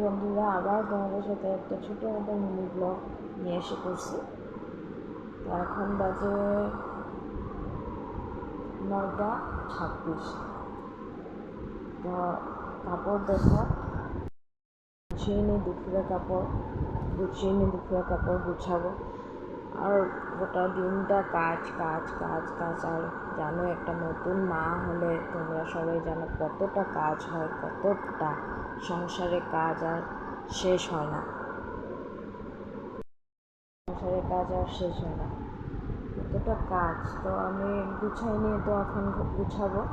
বন্ধুরা, আবার তোমাদের সাথে একটা ছোটো মতো মিনি ব্লগ নিয়ে এসে করছি তো এখন বাজে নয়টা ছাব্বিশ। তো কাপড় দেখো। গুছিয়ে নিই দুপুরে কাপড়, গুছিয়ে নিই দুপুরে কাপড় গুছাবো। আর গোটা দিনটা কাজ কাজ কাজ কাজ। আর জানো, একটা নতুন মা হলে তোমরা সবাই জানো কতটা কাজ হয়, কতটা সংসারে কাজ আর শেষ হয় না। সংসারে কাজ আর শেষ হয় না। কতটা কাজ? তো আমি গুছাই নিয়ে তো এখন গুছাবো।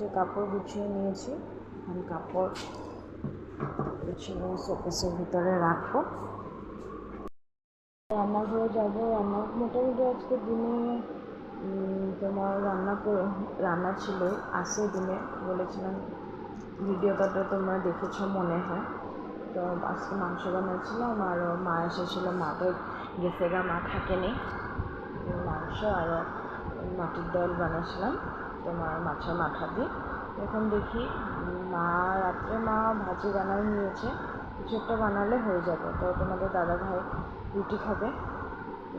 যে কাপড় গুছিয়ে নিয়েছি, আমি কাপড় গুছিয়ে শোকেসের ভিতরে রাখব। রান্নাঘরে যাব রান্না মোটামুটি আজকে দিনে তোমার রান্না করে, রান্না ছিল আসে দিনে। বলেছিলাম ভিডিওটা তো তোমরা দেখেছ মনে হয়। তো আজকে মাংস বানাচ্ছিলাম আর মা এসেছিল মা তো গেছে মা থাকেনি। মাংস আর মাটির ডাল বানাচ্ছিলাম তোমার মাছের মাথা দিয়ে। এখন দেখি, মা, রাত্রে মা ভাজি বানাই নিয়েছে। কিছু একটা বানালে হয়ে যাবে। তো তোমাদের দাদা ভাই রুটি খাবে।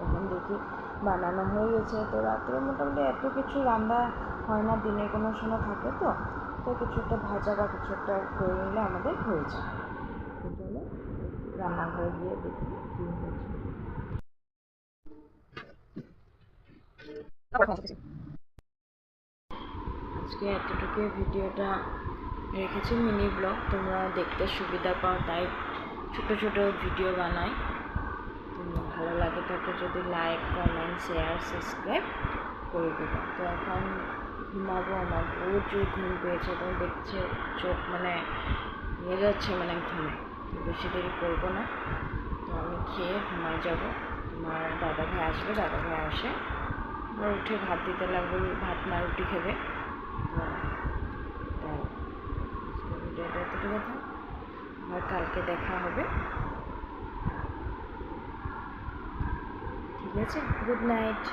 এখন দেখি, বানানো হয়ে গেছে। তো রাত্রে মোটামুটি এত কিছু রান্না হয় না দিনে কোনো সময় থাকে তো। তো কিছু একটা ভাজা বা কিছু একটা করে নিলে আমাদের হয়ে যায়। চলো রান্নাঘরে গিয়ে দেখি কী হয়েছে আজকে এতটুকু ভিডিওটা রেখেছি, মিনি ব্লগ। তোমরা দেখতে সুবিধা পাও, তাই ছোটো ছোটো ভিডিও বানাই। তোমরা ভালো লাগে থাকে যদি লাইক কমেন্ট শেয়ার সাবস্ক্রাইব করে দেবে তো এখন ঘুমাবো, আমার প্রচুর ঘুম পেয়েছে তো দেখছে, চোখ মানে নিয়ে যাচ্ছে মানে ঘুমে। বেশি দেরি করব না। তো আমি খেয়ে ঘুমায় যাব। তোমার দাদা ভাই আসলে দাদা ভাই আসে উঠে ভাত দিতে লাগবে, ভাত না রুটি খেবে। তাই ভিডিওটা এতটুকু কথা আবার কালকে দেখা হবে ঠিক আছে গুড নাইট